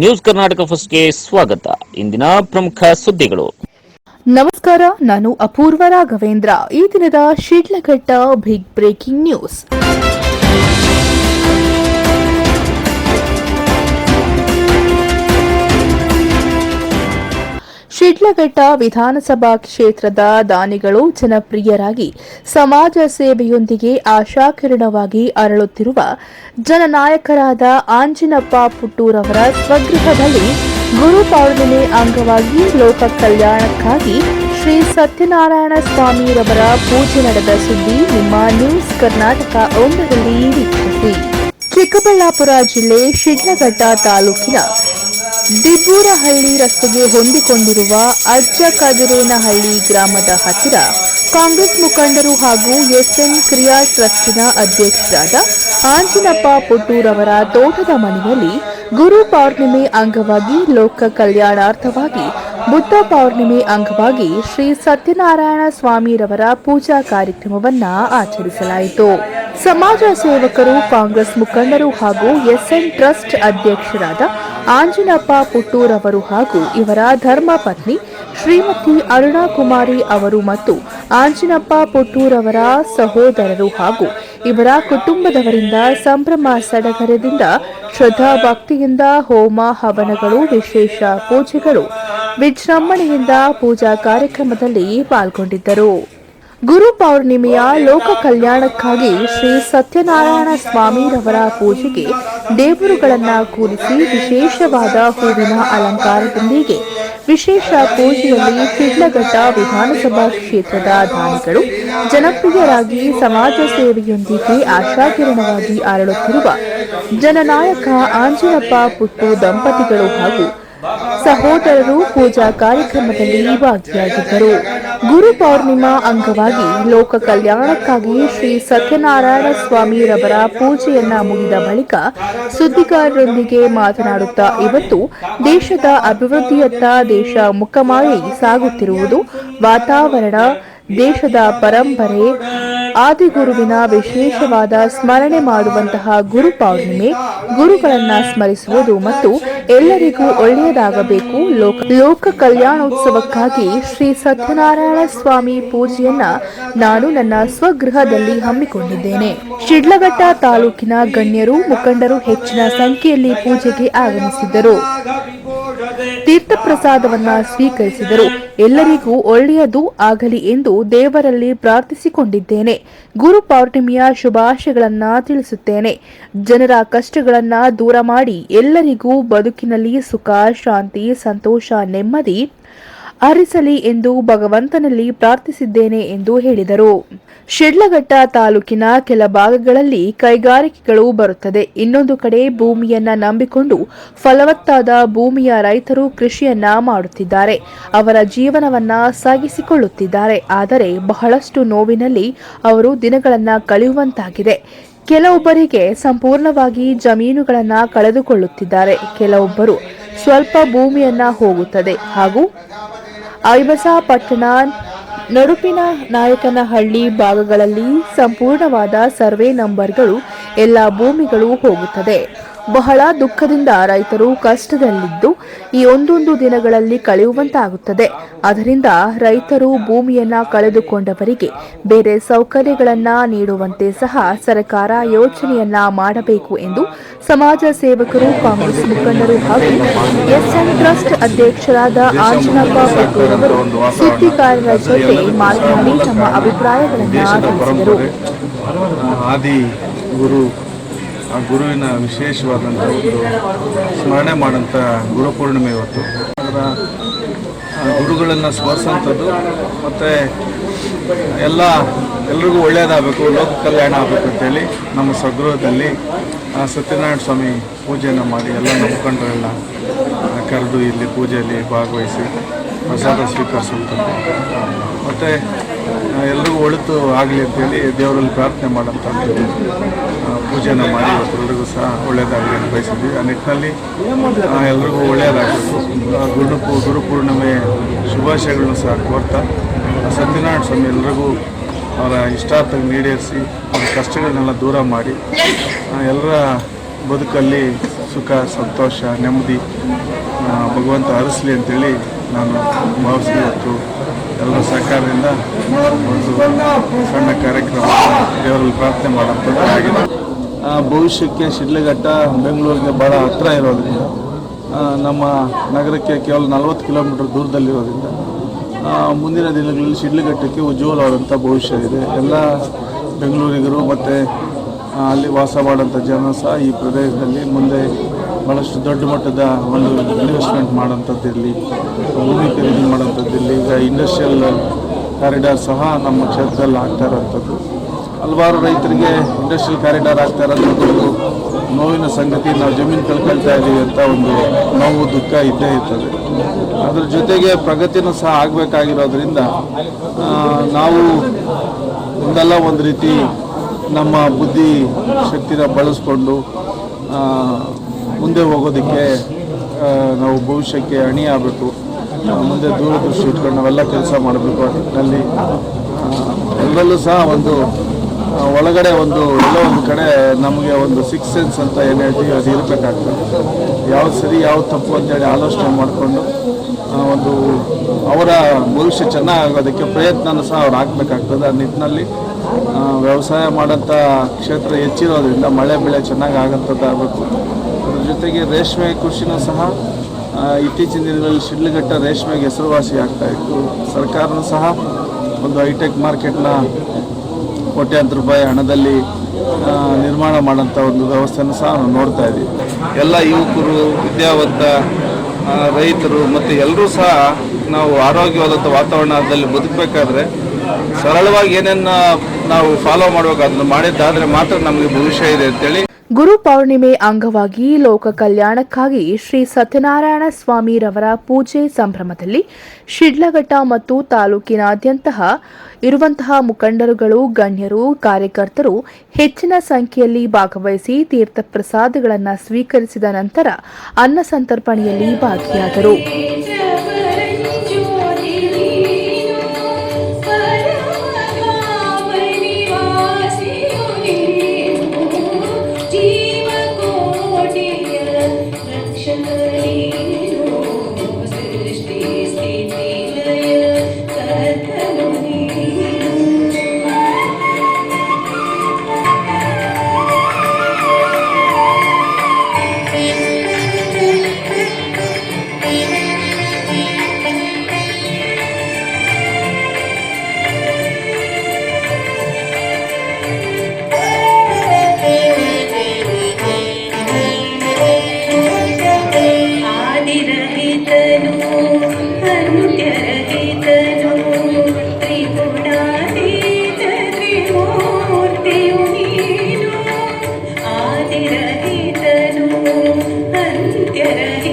News Karnataka ಫಸ್ಟ್ಗೆ ಸ್ವಾಗತ. ಇಂದಿನ ಪ್ರಮುಖ ಸುದ್ದಿಗಳು. ನಮಸ್ಕಾರ, ನಾನು ಅಪೂರ್ವ ರಾಘವೇಂದ್ರ. ಈ ದಿನದ Shidlaghatta big breaking news Shidlaghatta ವಿಧಾನಸಭಾ ಕ್ಷೇತ್ರದ ದಾನಿಗಳು ಜನಪ್ರಿಯರಾಗಿ ಸಮಾಜ ಸೇವೆಯೊಂದಿಗೆ ಆಶಾಕಿರಣವಾಗಿ ಅರಳುತ್ತಿರುವ ಜನನಾಯಕರಾದ ಆಂಜಿನಪ್ಪ ಪುಟ್ಟೂರವರ ಸ್ವಗೃಹದಲ್ಲಿ ಗುರು ಪೌರ್ಣಿಮೆ ಅಂಗವಾಗಿ ಲೋಕ ಕಲ್ಯಾಣಕ್ಕಾಗಿ ಶ್ರೀ ಸತ್ಯನಾರಾಯಣ ಸ್ವಾಮಿರವರ ಪೂಜೆ ನಡೆದ ಸುದ್ದಿ ನಿಮ್ಮ ನ್ಯೂಸ್ ಕರ್ನಾಟಕ ಒಂದರಲ್ಲಿ ವೀಕ್ಷಿಸಿ. ಚಿಕ್ಕಬಳ್ಳಾಪುರ ಜಿಲ್ಲೆ ಶಿಡ್ಲಘಟ್ಟ ತಾಲೂಕಿನ ದಿಬ್ಬೂರಹಳ್ಳಿ ರಸ್ತೆಗೆ ಹೊಂದಿಕೊಂಡಿರುವ ಅಜ್ಜ ಕದಿರೇನಹಳ್ಳಿ ಗ್ರಾಮದ ಹತ್ತಿರ ಕಾಂಗ್ರೆಸ್ ಮುಖಂಡರು ಹಾಗೂ ಎಸ್ಎನ್ ಕ್ರಿಯಾ ಟ್ರಸ್ಟ್ನ ಅಧ್ಯಕ್ಷರಾದ ಆಂಜಿನಪ್ಪ ಪುಟ್ಟೂರವರ ತೋಟದ ಮನೆಯಲ್ಲಿ ಗುರು ಪೌರ್ಣಿಮೆ ಅಂಗವಾಗಿ ಲೋಕ ಕಲ್ಯಾಣಾರ್ಥವಾಗಿ ಬುದ್ಧ ಪೌರ್ಣಿಮೆ ಅಂಗವಾಗಿ ಶ್ರೀ ಸತ್ಯನಾರಾಯಣ ಸ್ವಾಮಿರವರ ಪೂಜಾ ಕಾರ್ಯಕ್ರಮವನ್ನು ಆಚರಿಸಲಾಯಿತು. ಸಮಾಜ ಸೇವಕರು ಕಾಂಗ್ರೆಸ್ ಮುಖಂಡರು ಹಾಗೂ ಎಸ್ಎನ್ ಟ್ರಸ್ಟ್ ಅಧ್ಯಕ್ಷರಾದ ಆಂಜನಪ್ಪ ಪುಟ್ಟೂರ್ ಅವರು ಹಾಗೂ ಇವರ ಧರ್ಮಪತ್ನಿ ಶ್ರೀಮತಿ ಅರುಣಾ ಕುಮಾರಿ ಅವರು ಮತ್ತು ಆಂಜನಪ್ಪ ಪುಟ್ಟೂರ್ ಅವರ ಸಹೋದರರು ಹಾಗೂ ಇವರ ಕುಟುಂಬದವರಿಂದ ಸಂಭ್ರಮ ಸಡಗರದಿಂದ ಶ್ರದ್ಧಾ ಭಕ್ತಿಯಿಂದ ಹೋಮ ಹವನಗಳು, ವಿಶೇಷ ಪೂಜೆಗಳು, ವಿಜೃಂಭಣೆಯಿಂದ ಪೂಜಾ ಕಾರ್ಯಕ್ರಮದಲ್ಲಿ ಪಾಲ್ಗೊಂಡಿದ್ದರು. ಗುರು ಪೌರ್ಣಿಮೆಯ ಲೋಕ ಕಲ್ಯಾಣಕ್ಕಾಗಿ ಶ್ರೀ ಸತ್ಯನಾರಾಯಣ ಸ್ವಾಮಿರವರ ಪೂಜೆಗೆ ದೇವರುಗಳನ್ನ ಕೂರಿಸಿ ವಿಶೇಷವಾದ ಹೂವಿನ ಅಲಂಕಾರದೊಂದಿಗೆ ವಿಶೇಷ ಪೂಜೆಯಲ್ಲಿ ಶಿಡ್ಲಘಟ್ಟ ವಿಧಾನಸಭಾ ಕ್ಷೇತ್ರದ ದಾನಿಗಳು ಜನಪ್ರಿಯರಾಗಿ ಸಮಾಜ ಸೇವೆಯೊಂದಿಗೆ ಆಶಾಕಿರಣವಾಗಿ ಅರಳುತ್ತಿರುವ ಜನನಾಯಕ ಆಂಜನಪ್ಪ ಪುಟ್ಟು ದಂಪತಿಗಳು ಹಾಗೂ ಸಹೋದರರು ಪೂಜಾ ಕಾರ್ಯಕ್ರಮದಲ್ಲಿ ಭಾಗಿಯಾಗಿದ್ದರು. ಗುರು ಪೌರ್ಣಿಮಾ ಅಂಗವಾಗಿ ಲೋಕ ಕಲ್ಯಾಣಕ್ಕಾಗಿ ಶ್ರೀ ಸತ್ಯನಾರಾಯಣ ಸ್ವಾಮಿರವರ ಪೂಜೆಯನ್ನ ಮುಗಿದ ಬಳಿಕ ಸುದ್ದಿಗಾರರೊಂದಿಗೆ ಮಾತನಾಡುತ್ತಾ ಇವತ್ತು ದೇಶದ ಅಭಿವೃದ್ಧಿಯತ್ತ ದೇಶ ಮುಖ ಮಾಡಿ ಸಾಗುತ್ತಿರುವುದು ವಾತಾವರಣ, ದೇಶದ ಪರಂಪರೆ ಆದಿಗುರುವಿನ ವಿಶೇಷವಾದ ಸ್ಮರಣೆ ಮಾಡುವಂತಹ ಗುರು ಪೌರ್ಣಿಮೆ, ಗುರುಗಳನ್ನ ಸ್ಮರಿಸುವುದು ಮತ್ತು ಎಲ್ಲರಿಗೂ ಒಳ್ಳೆಯದಾಗಬೇಕು. ಲೋಕ ಲೋಕ ಕಲ್ಯಾಣೋತ್ಸವಕ್ಕಾಗಿ ಶ್ರೀ ಸತ್ಯನಾರಾಯಣ ಸ್ವಾಮಿ ಪೂಜೆಯನ್ನ ನಾನು ನನ್ನ ಸ್ವಗೃಹದಲ್ಲಿ ಹಮ್ಮಿಕೊಂಡಿದ್ದೇನೆ. ಶಿಡ್ಲಘಟ್ಟ ತಾಲೂಕಿನ ಗಣ್ಯರು, ಮುಖಂಡರು ಹೆಚ್ಚಿನ ಸಂಖ್ಯೆಯಲ್ಲಿ ಪೂಜೆಗೆ ಆಗಮಿಸಿದ್ದರು. ತೀರ್ಥಪ್ರಸಾದವನ್ನ ಸ್ವೀಕರಿಸಿದರು. ಎಲ್ಲರಿಗೂ ಒಳ್ಳೆಯದು ಆಗಲಿ ಎಂದು ದೇವರಲ್ಲಿ ಪ್ರಾರ್ಥಿಸಿಕೊಂಡಿದ್ದೇನೆ. ಗುರು ಪೌರ್ಣಿಮೆಯ ಶುಭಾಶಯಗಳನ್ನ ತಿಳಿಸುತ್ತೇನೆ. ಜನರ ಕಷ್ಟಗಳನ್ನ ದೂರ ಮಾಡಿ ಎಲ್ಲರಿಗೂ ಬದುಕಿನಲ್ಲಿ ಸುಖ, ಶಾಂತಿ, ಸಂತೋಷ, ನೆಮ್ಮದಿ ಹರಿಸಲಿ ಎಂದು ಭಗವಂತನಲ್ಲಿ ಪ್ರಾರ್ಥಿಸಿದ್ದೇನೆ ಎಂದು ಹೇಳಿದರು. ಶಿಡ್ಲಘಟ್ಟ ತಾಲೂಕಿನ ಕೆಲ ಭಾಗಗಳಲ್ಲಿ ಕೈಗಾರಿಕೆಗಳು ಬರುತ್ತದೆ. ಇನ್ನೊಂದು ಕಡೆ ಭೂಮಿಯನ್ನ ನಂಬಿಕೊಂಡು ಫಲವತ್ತಾದ ಭೂಮಿಯ ರೈತರು ಕೃಷಿಯನ್ನ ಮಾಡುತ್ತಿದ್ದಾರೆ. ಅವರ ಜೀವನವನ್ನ ಸಾಗಿಸಿಕೊಳ್ಳುತ್ತಿದ್ದಾರೆ. ಆದರೆ ಬಹಳಷ್ಟು ನೋವಿನಲ್ಲಿ ಅವರು ದಿನಗಳನ್ನ ಕಳೆಯುವಂತಾಗಿದೆ. ಕೆಲವೊಬ್ಬರಿಗೆ ಸಂಪೂರ್ಣವಾಗಿ ಜಮೀನುಗಳನ್ನ ಕಳೆದುಕೊಳ್ಳುತ್ತಿದ್ದಾರೆ. ಕೆಲವೊಬ್ಬರು ಸ್ವಲ್ಪ ಭೂಮಿಯನ್ನ ಹೋಗುತ್ತದೆ. ಹಾಗೂ ಐಬಸಾ ಪಟ್ಟಣ ನಡುಪಿನ ನಾಯಕನಹಳ್ಳಿ ಭಾಗಗಳಲ್ಲಿ ಸಂಪೂರ್ಣವಾದ ಸರ್ವೆ ನಂಬರ್ಗಳು ಎಲ್ಲ ಭೂಮಿಗಳು ಹೋಗುತ್ತದೆ. ಬಹಳ ದುಃಖದಿಂದ ರೈತರು ಕಷ್ಟದಲ್ಲಿದ್ದು ಈ ಒಂದೊಂದು ದಿನಗಳಲ್ಲಿ ಕಳೆಯುವಂತಾಗುತ್ತದೆ. ಅದರಿಂದ ರೈತರು ಭೂಮಿಯನ್ನ ಕಳೆದುಕೊಂಡವರಿಗೆ ಬೇರೆ ಸೌಕರ್ಯಗಳನ್ನ ನೀಡುವಂತೆ ಸಹ ಸರ್ಕಾರ ಯೋಚನೆಯನ್ನ ಮಾಡಬೇಕು ಎಂದು ಸಮಾಜ ಸೇವಕರು, ಕಾಂಗ್ರೆಸ್ ಮುಖಂಡರು ಹಾಗೂ ಎಸ್ಎನ್ ಟ್ರಸ್ಟ್ ಅಧ್ಯಕ್ಷರಾದ ಆಂಜನಪ್ಪ ಪಟೇಲ್ ಅವರು ಸುದ್ದಿಗಾರರ ಜೊತೆ ಮಾತನಾಡಿ ತಮ್ಮ ಅಭಿಪ್ರಾಯಗಳನ್ನು ತಿಳಿಸಿದರು. ಆ ಗುರುವಿನ ವಿಶೇಷವಾದಂಥ ಒಂದು ಸ್ಮರಣೆ ಮಾಡೋಂಥ ಗುರುಪೂರ್ಣಿಮೆ ಇವತ್ತು. ಅದರ ಗುರುಗಳನ್ನು ಸ್ಮರಿಸೋಂಥದ್ದು ಮತ್ತು ಎಲ್ಲ, ಎಲ್ರಿಗೂ ಒಳ್ಳೆಯದಾಗಬೇಕು, ಲೋಕ ಕಲ್ಯಾಣ ಆಗಬೇಕು ಅಂತೇಳಿ ನಮ್ಮ ಸ್ವಗೃಹದಲ್ಲಿ ಸತ್ಯನಾರಾಯಣ ಸ್ವಾಮಿ ಪೂಜೆಯನ್ನು ಮಾಡಿ ಎಲ್ಲ ನಮ್ಮ ಕರೆದು ಇಲ್ಲಿ ಪೂಜೆಯಲ್ಲಿ ಭಾಗವಹಿಸಿ ಪ್ರಸಾದ ಸ್ವೀಕರಿಸುವಂಥದ್ದು. ಮತ್ತು ಎಲ್ರಿಗೂ ಒಳಿತು ಆಗಲಿ ಅಂತೇಳಿ ದೇವರಲ್ಲಿ ಪ್ರಾರ್ಥನೆ ಮಾಡೋಂಥದ್ದು ಪೂಜೆನ ಮಾಡಿ ಇವತ್ತೆಲ್ಲರಿಗೂ ಸಹ ಒಳ್ಳೆಯದಾಗಲಿ ಅಂತ ಬಯಸಿದ್ವಿ ಆ ನಿಟ್ಟಿನಲ್ಲಿ ಎಲ್ರಿಗೂ ಒಳ್ಳೆಯದಾಗಬೇಕು ಗುರು ಪೂ- ಗುರುಪೂರ್ಣಿಮೆ ಶುಭಾಶಯಗಳನ್ನು ಸಹ ಕೋರ್ತಾ ಸತ್ಯನಾರಾಯಣ ಸ್ವಾಮಿ ಎಲ್ರಿಗೂ ಅವರ ಇಷ್ಟಾರ್ಥ ಈಡೇರಿಸಿ, ಅವರ ಕಷ್ಟಗಳನ್ನೆಲ್ಲ ದೂರ ಮಾಡಿ ಎಲ್ಲರ ಬದುಕಲ್ಲಿ ಸುಖ, ಸಂತೋಷ, ನೆಮ್ಮದಿ ಭಗವಂತ ಹರಿಸಲಿ ಅಂತೇಳಿ ನಾನು ಭಾವಿಸಿ ಇವತ್ತು ಎಲ್ಲರ ಸಹಕಾರದಿಂದ ಒಂದು ಸಣ್ಣ ಕಾರ್ಯಕ್ರಮ ದೇವರಲ್ಲಿ ಪ್ರಾರ್ಥನೆ ಮಾಡೋಂಥದ್ದು ಆಗಿದೆ. ಭವಿಷ್ಯಕ್ಕೆ ಶಿಡ್ಲಘಟ್ಟ, ಬೆಂಗಳೂರಿಗೆ ಭಾಳ ಹತ್ತಿರ ಇರೋದ್ರಿಂದ ನಮ್ಮ ನಗರಕ್ಕೆ ಕೇವಲ ನಲವತ್ತು ಕಿಲೋಮೀಟರ್ ದೂರದಲ್ಲಿರೋದ್ರಿಂದ ಮುಂದಿನ ದಿನಗಳಲ್ಲಿ ಶಿಡ್ಲಘಟ್ಟಕ್ಕೆ ಉಜ್ವಲವಾದಂಥ ಭವಿಷ್ಯ ಇದೆ. ಎಲ್ಲ ಬೆಂಗಳೂರಿಗರು ಮತ್ತು ಅಲ್ಲಿ ವಾಸ ಮಾಡೋಂಥ ಜನ ಸಹ ಈ ಪ್ರದೇಶದಲ್ಲಿ ಮುಂದೆ ಭಾಳಷ್ಟು ದೊಡ್ಡ ಮಟ್ಟದ ಒಂದು ಇನ್ವೆಸ್ಟ್ಮೆಂಟ್ ಮಾಡೋಂಥದ್ದಿರಲಿ ಭೂಮಿ ಖರೀದಿ ಮಾಡೋಂಥದ್ದಿರಲಿ ಈಗ ಇಂಡಸ್ಟ್ರಿಯಲ್ ಕಾರಿಡಾರ್ ಸಹ ನಮ್ಮ ಕ್ಷೇತ್ರದಲ್ಲಿ ಆಗ್ತಾ ಇರೋಂಥದ್ದು. ಹಲವಾರು ರೈತರಿಗೆ ಇಂಡಸ್ಟ್ರಿಯಲ್ ಕಾರಿಡಾರ್ ಆಗ್ತಾ ಇರೋದು ನೋವಿನ ಸಂಗತಿ, ನಾವು ಜಮೀನು ಕಳ್ಕೊಳ್ತಾ ಇದ್ದೀವಿ ಅಂತ ಒಂದು ನೋವು, ದುಃಖ ಇದ್ದೇ ಇರ್ತದೆ. ಅದ್ರ ಜೊತೆಗೆ ಪ್ರಗತಿನೂ ಸಹ ಆಗಬೇಕಾಗಿರೋದ್ರಿಂದ ನಾವು ಒಂದಲ್ಲ ಒಂದು ರೀತಿ ನಮ್ಮ ಬುದ್ಧಿ ಶಕ್ತಿನ ಬಳಸ್ಕೊಂಡು ಮುಂದೆ ಹೋಗೋದಕ್ಕೆ ನಾವು ಭವಿಷ್ಯಕ್ಕೆ ಅಣಿ ಆಗಬೇಕು. ಮುಂದೆ ದೂರದೃಷ್ಟಿ ಇಟ್ಕೊಂಡು ನಾವೆಲ್ಲ ಕೆಲಸ ಮಾಡಬೇಕು ಅಲ್ಲಿ ಎಲ್ಲರಲ್ಲೂ ಸಹ ಒಂದು ಒಳಗಡೆ ಒಂದು, ಎಲ್ಲ ಒಂದು ಕಡೆ ನಮಗೆ ಒಂದು ಸಿಕ್ಸ್ ಸೆನ್ಸ್ ಅಂತ ಏನು ಹೇಳ್ತೀವಿ ಅದು ಇರಬೇಕಾಗ್ತದೆ. ಯಾವ್ದು ಸರಿ, ಯಾವ್ದು ತಪ್ಪು ಅಂತೇಳಿ ಆಲೋಚನೆ ಮಾಡಿಕೊಂಡು ಒಂದು ಅವರ ಭವಿಷ್ಯ ಚೆನ್ನಾಗೋದಕ್ಕೆ ಪ್ರಯತ್ನನೂ ಸಹ ಅವ್ರು ಹಾಕ್ಬೇಕಾಗ್ತದೆ. ಆ ನಿಟ್ಟಿನಲ್ಲಿ ವ್ಯವಸಾಯ ಮಾಡೋಂಥ ಕ್ಷೇತ್ರ ಹೆಚ್ಚಿರೋದ್ರಿಂದ ಮಳೆ, ಬೆಳೆ ಚೆನ್ನಾಗಿ ಆಗೋಂಥದ್ದು ಆಗಬೇಕು. ಅದ್ರ ಜೊತೆಗೆ ರೇಷ್ಮೆ ಕೃಷಿನೂ ಸಹ ಇತ್ತೀಚಿನ ದಿನಗಳಲ್ಲಿ ಶಿಡ್ಲಘಟ್ಟ ರೇಷ್ಮೆಗೆ ಹೆಸರುವಾಸಿ ಆಗ್ತಾಯಿತ್ತು ಸರ್ಕಾರನೂ ಸಹ ಒಂದು ಹೈಟೆಕ್ ಮಾರ್ಕೆಟ್ನ ಕೋಟ್ಯಾಂತರ ರೂಪಾಯಿ ಹಣದಲ್ಲಿ ನಿರ್ಮಾಣ ಮಾಡೋಂಥ ಒಂದು ವ್ಯವಸ್ಥೆಯನ್ನು ಸಹ ನಾವು ನೋಡ್ತಾ ಇದ್ದೀವಿ. ಎಲ್ಲ ಯುವಕರು, ವಿದ್ಯಾವಂತ ರೈತರು ಮತ್ತು ಎಲ್ಲರೂ ಸಹ ನಾವು ಆರೋಗ್ಯವಾದಂಥ ವಾತಾವರಣದಲ್ಲಿ ಬದುಕಬೇಕಾದ್ರೆ ಸರಳವಾಗಿ ಏನೇನು ನಾವು ಫಾಲೋ ಮಾಡಬೇಕು, ಅದನ್ನು ಮಾಡಿದ್ದಾದರೆ ಮಾತ್ರ ನಮಗೆ ಭವಿಷ್ಯ ಇದೆ ಅಂತೇಳಿ. ಗುರು ಪೌರ್ಣಿಮೆ ಅಂಗವಾಗಿ ಲೋಕ ಕಲ್ಯಾಣಕ್ಕಾಗಿ ಶ್ರೀ ಸತ್ಯನಾರಾಯಣ ಸ್ವಾಮಿರವರ ಪೂಜೆ ಸಂಭ್ರಮದಲ್ಲಿ ಶಿಡ್ಲಘಟ್ಟ ಮತ್ತು ತಾಲೂಕಿನಾದ್ಯಂತ ಇರುವಂತಹ ಮುಖಂಡರುಗಳು ಗಣ್ಯರು ಕಾರ್ಯಕರ್ತರು ಹೆಚ್ಚಿನ ಸಂಖ್ಯೆಯಲ್ಲಿ ಭಾಗವಹಿಸಿ ತೀರ್ಥ ಪ್ರಸಾದಗಳನ್ನು ಸ್ವೀಕರಿಸಿದ ನಂತರ ಅನ್ನ ಸಂತರ್ಪಣೆಯಲ್ಲಿ ಭಾಗಿಯಾದರು. Sí.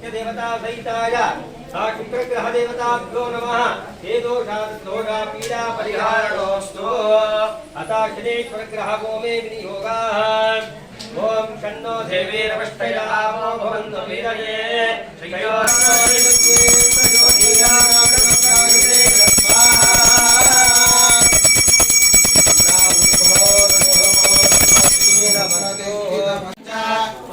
अधिदेवता प्रत्यदेवता सहिताय सा शुक्रग्रह देवताभ्यो नमः हे दोषा दोषा पीडा परिहारणोऽस्तु अतः शनेश्वरग्रह गोमे विनियोगाः ॐ शन्नो देवीरवष्टयामो भवन्तु वीरये श्रियो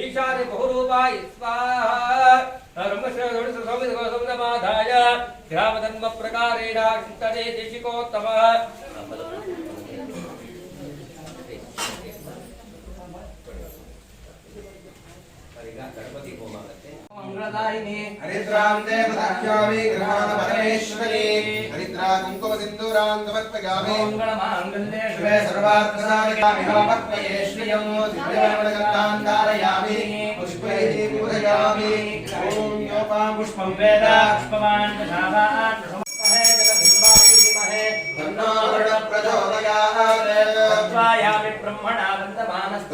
ఈశాన బహురూపాయ స్వాహ బ్రహ్మశ్రౌమిదమాధాయ శ్రామధన్మ ప్రకారేణ చింతనే దేశికోత్తమ हरिद्रान्ते पदाख्यामि गृहाण परमेश्वरी हरिद्रा कुङ्कुमसिन्दूरान्तपत्पयामि मङ्गलमाङ्गल्ये शिवे सर्वार्थसाधिकामि भवपत्पये श्रियं दिव्यवर्णगन्तान् कारयामि पुष्पैः पूजयामि। ॐ योपां पुष्पं वेद पुष्पवान् दशावान् प्रचोदयात् ब्रह्मणा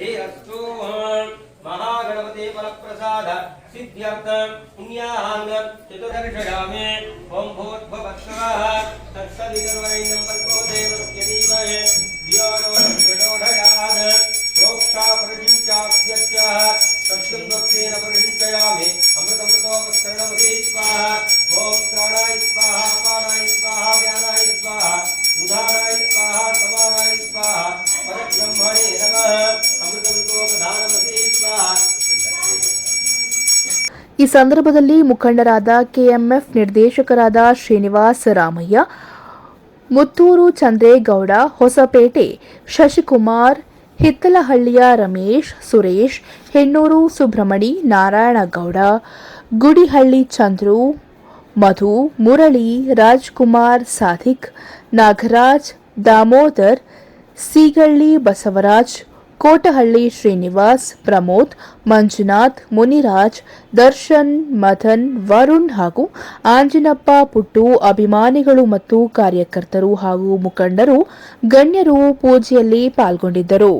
ध्येयस्तु महागणपते फलप्रसाद सिद्ध्यर्थं पुण्याहाङ्ग चतुर्दर्शयामि। ॐ भूर्भुवक्षवः तत्सवितुर्वैनं पल्पो देवस्यदीमहे धियोडोढयात् तस्मिन् भक्तेन परिचिञ्चयामि अमृतमृतो स्वाहा ॐ प्राणाय स्वाहा अपानाय स्वाहा व्यानाय स्वाहा उदाराय स्वाहा समानाय स्वाहा परब्रह्मणे नमः। ಈ ಸಂದರ್ಭದಲ್ಲಿ ಮುಖಂಡರಾದ ಕೆಎಂಎಫ್ ನಿರ್ದೇಶಕರಾದ ಶ್ರೀನಿವಾಸ್ ರಾಮಯ್ಯ, ಮುತ್ತೂರು ಚಂದ್ರೇಗೌಡ, ಹೊಸಪೇಟೆ ಶಶಿಕುಮಾರ್, ಹಿತ್ತಲಹಳ್ಳಿಯ ರಮೇಶ್, ಸುರೇಶ್, ಹೆಣ್ಣೂರು ಸುಬ್ರಹ್ಮಣಿ, ನಾರಾಯಣಗೌಡ, ಗುಡಿಹಳ್ಳಿ ಚಂದ್ರು, ಮಧು, ಮುರಳಿ, ರಾಜ್ಕುಮಾರ್ ಸಾಧಿಕ್, ನಾಗರಾಜ್, ದಾಮೋದರ್, ಸೀಗಳ್ಳಿ ಬಸವರಾಜ್ ಕೋಟಹಳ್ಳಿ ಶ್ರೀನಿವಾಸ್, ಪ್ರಮೋದ್, ಮಂಜುನಾಥ್, ಮುನಿರಾಜ್, ದರ್ಶನ್ ಮಥನ್ ವರುಣ್ ಹಾಗೂ ಆಂಜಿನಪ್ಪ ಪುಟ್ಟು ಅಭಿಮಾನಿಗಳು ಮತ್ತು ಕಾರ್ಯಕರ್ತರು ಹಾಗೂ ಮುಖಂಡರು ಗಣ್ಯರು ಪೂಜೆಯಲ್ಲಿ ಪಾಲ್ಗೊಂಡಿದ್ದರು.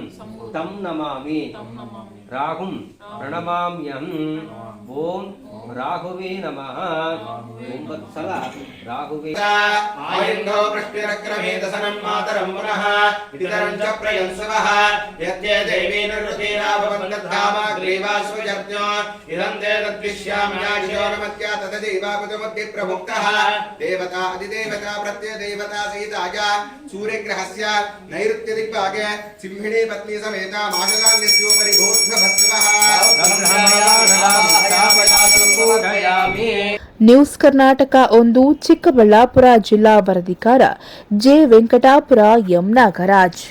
சம்பூதம் தம் நமாமி. ராகும் பிரணமாம்யம் ஓம். ರಾಹುವೇ ನಮಃ ಒಂಬತ್ತು ಸಲ ರಾಹುವೇ ಆಯಂಗೋ ಪೃಷ್ಟಿರಕ್ರಮೇಧಸನಂ ಮಾತರಂ ಪುನಃ ಇತರಂ ಚ ಪ್ರಯಂಸವಃ ಯತ್ಯೇ ದೇವೀ ನಿರ್ವೃತೀರಾಭವಂತಧಾಮಾಗ್ರೀವಾಸ್ವಜರ್ಜ್ಞೋ ಇದಂ ತೇ ತದ್ವಿಶ್ಯಾಮ್ಯಾಜ್ಯೋ ನಮತ್ಯ ತದದೈವಾಪುತಮದ್ದಿ ಪ್ರಮುಕ್ತಃ ದೇವತಾ ಅಧಿದೇವತಾ ಪ್ರತ್ಯ ದೇವತಾ ಸಹಿತಾಯ ಸೂರ್ಯಗ್ರಹಸ್ಯ ನೈಋತ್ಯ ದಿಗ್ಭಾಗೆ ಸಿಂಹಿಣಿ ಪತ್ನಿ ಸಮೇತ ಮಾಷದಾನ್ಯಸ್ಯೋಪರಿ ಭೂರ್ಭ ಭಸ್ವಃ ನ್ಯೂಸ್ ಕರ್ನಾಟಕ ಒಂದು ಚಿಕ್ಕಬಳ್ಳಾಪುರ ಜಿಲ್ಲಾ ವರದಿಕಾರ ಜೆ ವೆಂಕಟಾಪುರ ಎಂ ನಾಗರಾಜ್.